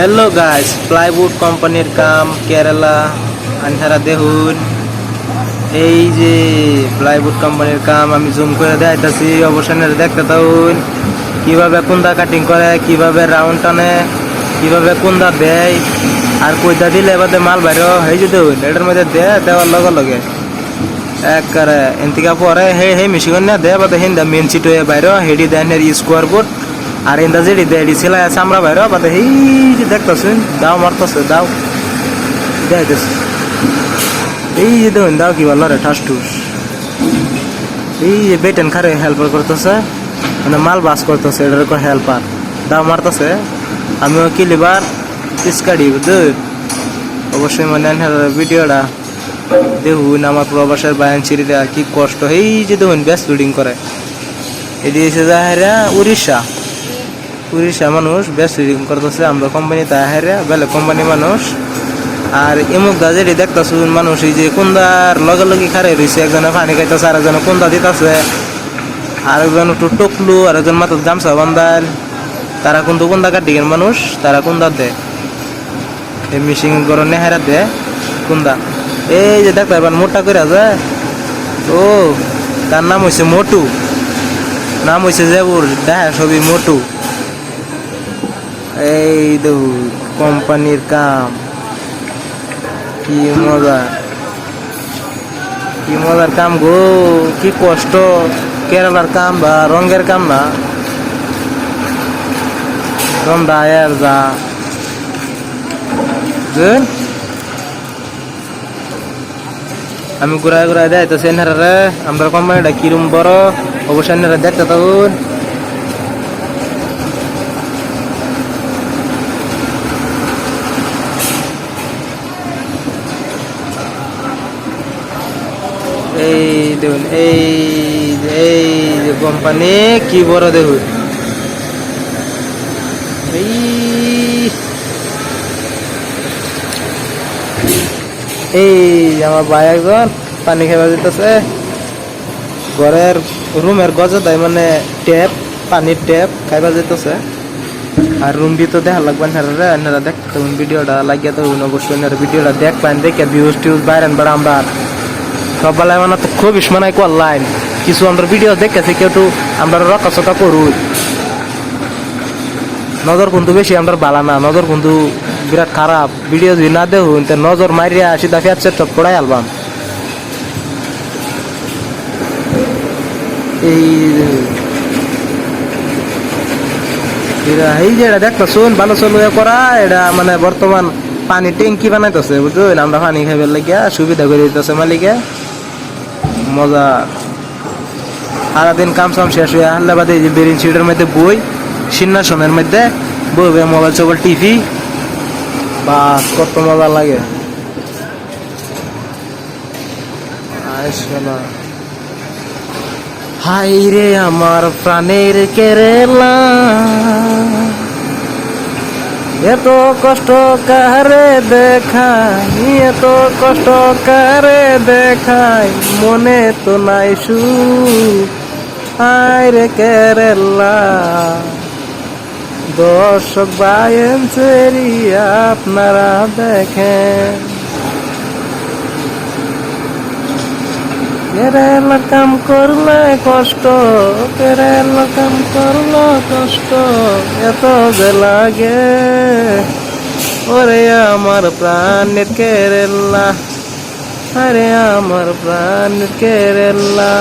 Hello guys plywood কোম্পানির কাম কেরালা আনহারা দেখুন এই যে প্লাইউড কোম্পানির কাম আমি জুম করে দেখাইতেছি অবসানে দেখতে তাউন কীভাবে কুন্দা কাটিং করে, কীভাবে রাউন্ড টানে, কীভাবে কুন্দা দেয়, আর কইতা দিলে এবার মাল বাইর হয়ে যেতে হইন এটার মধ্যে দে, দেওয়ার লগে লগে। এক এনতিকা পরে, হে হে মিশিগন না, দে, বাদে হিন্দা মেন সিট হয়ে বাইর হেডি দেন স্কোয়ার বোর্ড আর ইন্দা যেটি দেয় এডি সেলাই আছে আমরা বাইর বাদে হেই যে দেখতেছেন, দাও মারতেছে, দাও। দেখাইতেছে এই যে দেখুন, দাও কি বলো রে ঠাস টুস এই যে বেটেন খারে হেল্পার করতেছে মানে মাল বাস করতেছে, এটার কো হেল্পার দাও মারতেছে, আমিও কিলিবার ইস্কাডি বুঝুন অবশ্যই মানে ভিডিওটা দেখুন, আমার প্রবাসের বায়ান চিরিরা কি কষ্ট। এই যে দেখুন, ব্যাস লোডিং করে। এদিকে এসে যাহারা উড়িষ্যা। উড়িষ্যা মানুষ বেশ লোডিং করতেছে, আমরা কোম্পানি তাহারা বেলে কোম্পানি মানুষ। আর এমুক দাজের দেখতেছ মানুষ এই যে কুন্দার লগে লগে খারে রয়েছে একজনে পানি খাইতেছে আর একজনে কুন্দা দিতেছে। আরেকজন একটু টকলু, আরেকজন মাত্র গামছা বান্ধার। তারা কিন্তু কুন্দা কাটি মানুষ, তারা কুন্দা দেয়। এই মিশিং গরম নেহারা দেয় কুন্দা। এই যে দেখতে এবার মোটা করে আছে ও, তার নাম হয়েছে মোটু। নাম হয়েছে জেবুর দেখা ছবি মোটু। এই দেখু কোম্পানির কাম। কি মজা। কি মজার কাম গো, কি কষ্ট। কেরালার কাম বা রঙের কাম না। রন্দা আয়ার যা? আমি ঘুরাই ঘুরাই দেয় তো সেনারে আমরা কোম্পানিটা কিরম বড়, অবশ্যই দেখতে তখন এই দেখুন, এই এই যে কোম্পানি কি বড় দেখুন। এই এই আমার ভাই একজন পানি খাইবা দিতেছে। ঘরের রুমের গজে তাই মানে ট্যাপ পানির ট্যাপ খাইবা যেতেছে আর রুম দিয়ে তো দেখা লাগবে না রে এনারা দেখতে ভিডিওটা লাগিয়ে তো অবশ্যই এনারা ভিডিওটা দেখ পাইন দেখে ভিউজ টিউজ বাইরেন বেড়া আমরা সব মানে তো খুব ইসমানাই করলাইন কিছু আমরা ভিডিও দেখেছি কেউ একটু আমরা রকা চকা করুই। নজর কিন্তু বেশি আমরা বালা না, নজর কিন্তু বিরাট খারাপ। ভিডিও যদি না দেখুন নজর মারিয়া সিধা ফেট সেট পড়াই আলবাম। এই এই যে এটা দেখতো শুন ভালো চলু করা এটা মানে বর্তমান পানি ট্যাঙ্কি বানাইতেছে বুঝলেন আমরা পানি খাইবার লাগিয়া সুবিধা করে দিতেছে মালিকে। মজা। সারাদিন কাম সাম শেষ হয়ে হাল্লা বাদে বেরিন সিটের মধ্যে বই সিন্নাসনের মধ্যে বই বই, মোবাইল চোবাইল টিভি। বাস, কত মজা লাগে। হাই রে আমার প্রাণের কেরেলা। এত কষ্ট কারে দেখাই, এত কষ্ট কারে দেখাই, মনে তো নাই সু আয় রে কেরেলা, দর্শক বায়েন সেরি আপনারা দেখেন। কেরেলা কাম করলে কষ্ট কেরাল কাম করলে কষ্ট, এত যে লাগে। ওরে আমার প্রাণের কেরেলা আরে আমার প্রাণের কেরেলা